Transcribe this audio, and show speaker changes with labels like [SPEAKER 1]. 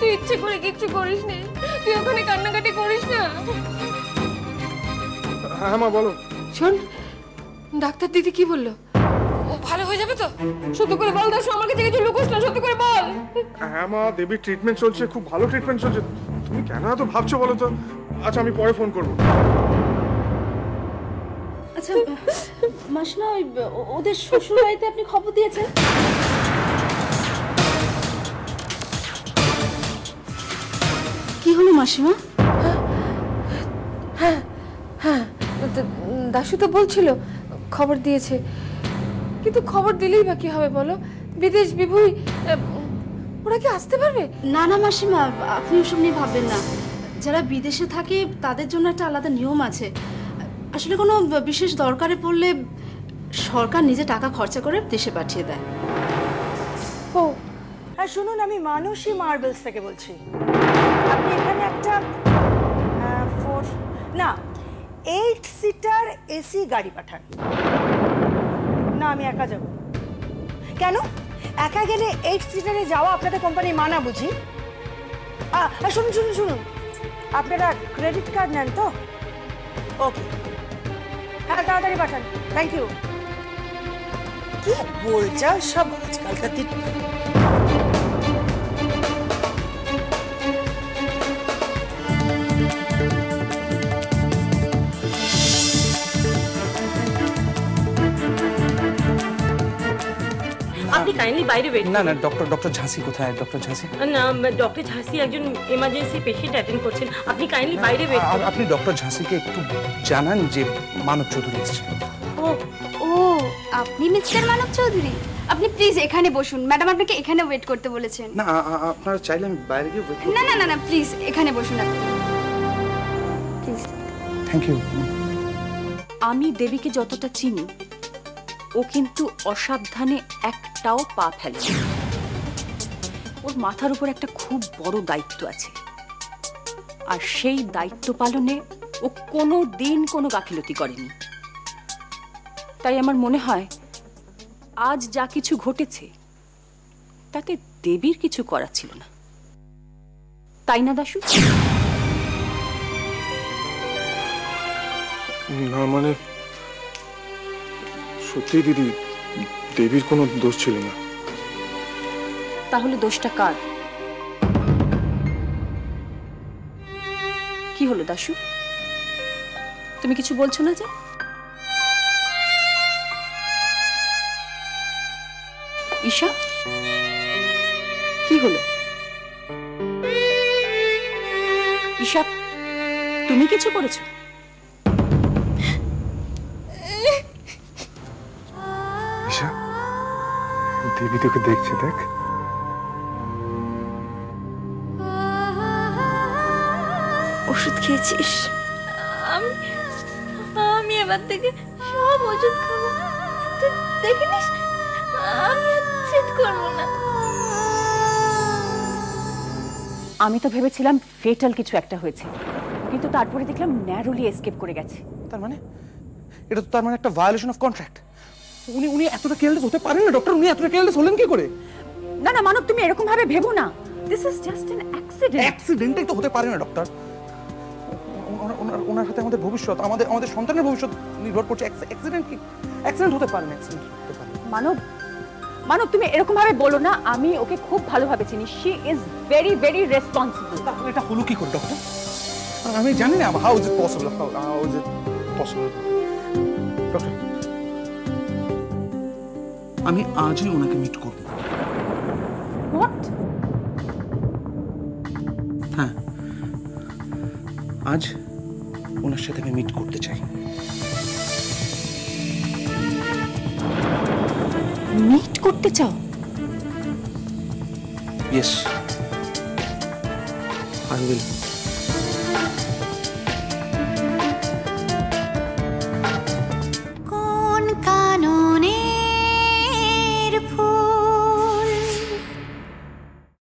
[SPEAKER 1] নে। তুই ওখানে কান্নাকাটি করিস না।
[SPEAKER 2] হ্যাঁ মা বলো।
[SPEAKER 1] শোন ডাক্তার দিদি কি বলল? ও ভালো হয়ে যাবে তো? সত্য করে বল দাসু আমার কাছে কিছু লুকোস না সত্য করে বল।
[SPEAKER 2] হ্যাঁ মা দেবীর ট্রিটমেন্ট চলছে খুব ভালো ট্রিটমেন্ট চলছে। তুমি কেন এত ভাবছ বলো তো? আচ্ছা আমি পরে ফোন করব।
[SPEAKER 3] আচ্ছা মাসনা ওই ও- ওদের শ্বশুর বাড়িতে আপনি খবর দিয়েছেন? মাসিমা?
[SPEAKER 1] হ্যাঁ দ- দাশু তো বলছিল খবর দিয়েছে। কিন্তু খবর দিলেই বা কি হবে বলো? বিদেশ বিভুই ওরা কি আসতে পারবে?
[SPEAKER 3] না না মাসিমা আপনি ওসব নিয়ে ভাববেন না। যারা বিদেশে থাকে তাদের জন্য একটা আলাদা নিয়ম আছে। আসলে কোনো বিশেষ দরকারে পড়লে সরকার নিজে টাকা খরচা করে দেশে পাঠিয়ে দেয়।
[SPEAKER 1] ও
[SPEAKER 4] হ্যাঁ শুনুন আমি মানসী মার্বেলস থেকে বলছি। আপনি এখানে একটা ফোর না এইট সিটার এসি গাড়ি পাঠান। না, আমি একা যাব। কেন? একা গেলে এইট সিটারে যাওয়া আপনাদের কোম্পানি মানা বুঝি? শুনুন শুনুন শুনুন। আপনারা ক্রেডিট কার্ড নেন তো? ওকে হ্যাঁ তাড়াতাড়ি পাঠান। থ্যাংক ইউ কি বলছা? সব আজকালকার দিন।
[SPEAKER 5] আপনি কাইন্ডলি বাইরে ওয়েট
[SPEAKER 6] না না ডক্টর ডক্টর ঝাঁসি কোথায় ডক্টর ঝাঁসি
[SPEAKER 5] না ডক্টর ঝাঁসি একজন এমার্জেন্সি পেশেন্ট অ্যাটেন্ড করছেন আপনি কাইন্ডলি বাইরে ওয়েট করুন
[SPEAKER 6] আপনি ডক্টর ঝাঁসিকে একটু জানান যে মানব চৌধুরী এসেছে
[SPEAKER 5] ও
[SPEAKER 7] ও আপনি মিস্টার মানব চৌধুরী আপনি প্লিজ এখানে বসুন। ম্যাডাম আপনাকে এখানে ওয়েট করতে বলেছেন।
[SPEAKER 6] না আপনারা চাইলে আমি বাইরে গিয়ে ওয়েট
[SPEAKER 7] না না না না প্লিজ এখানে বসুন আপনি। প্লিজ
[SPEAKER 6] থ্যাংক ইউ
[SPEAKER 8] আমি দেবীকে যতটা চিনি ও কিন্তু অসাবধানে একটাও পা ফেলে ওর মাথার উপর একটা খুব বড় দায়িত্ব আছে। আর সেই দায়িত্ব পালনে ও কোনো দিন কোনো গাফিলতি করেনি। তাই আমার মনে হয়, আজ যা কিছু ঘটেছে, তাতে দেবীর কিছু করার ছিল না। তাই না, দাশু?
[SPEAKER 2] না মানে সত্যি দিদি, দেবীর কোনো দোষ ছিল না।
[SPEAKER 8] তাহলে দোষটা কার? কি হলো দাশু? তুমি কিছু বলছো না যে? ঈশা? কি হলো? ঈশা, তুমি কিছু করেছ?
[SPEAKER 2] দেবী তোকে দেখছে দেখ।
[SPEAKER 7] ওষুধ খেয়েছিস? আমি আমি এবার থেকে সব ওষুধ খাব। তুই দেখে নিস আমি আর চিত করব না।
[SPEAKER 8] আমি তো ভেবেছিলাম ফেটাল কিছু একটা হয়েছে। কিন্তু তারপরে দেখলাম ন্যারোলি এসকেপ করে গেছে।
[SPEAKER 6] তার মানে? এটা তো তার মানে একটা ভায়োলেশন অফ কন্ট্রাক্ট উনি উনি এতটা কেয়ারলেস হতে পারেন না ডক্টর উনি এতটা কেয়ারলেস হলেন কি করে?
[SPEAKER 8] না না মানব তুমি এরকম ভাবে ভেবো না। This is just an accident
[SPEAKER 6] অ্যাক্সিডেন্টাই তো হতে পারে না ডক্টর ওনার ওনার হাতে আমাদের ভবিষ্যৎ আমাদের আমাদের সন্তানের ভবিষ্যৎ নির্ভর করছে। অ্যাক্সিডেন্ট কি? অ্যাক্সিডেন্ট হতে পারে না অ্যাক্সিডেন্ট হতে পারে।
[SPEAKER 8] মানব মানব তুমি এরকম ভাবে বলো না আমি ওকে খুব ভালোভাবে চিনি। She is very very responsible
[SPEAKER 6] তাহলে এটা হলো কি করে ডক্টর আমি জানি না how is it possible how is it possible doctor আমি আজই ওনাকে মিট করব।
[SPEAKER 8] হোয়াট
[SPEAKER 6] হ্যাঁ। আজ ওনার সাথে আমি মিট করতে চাই।
[SPEAKER 8] মিট করতে চাও?
[SPEAKER 6] Yes I will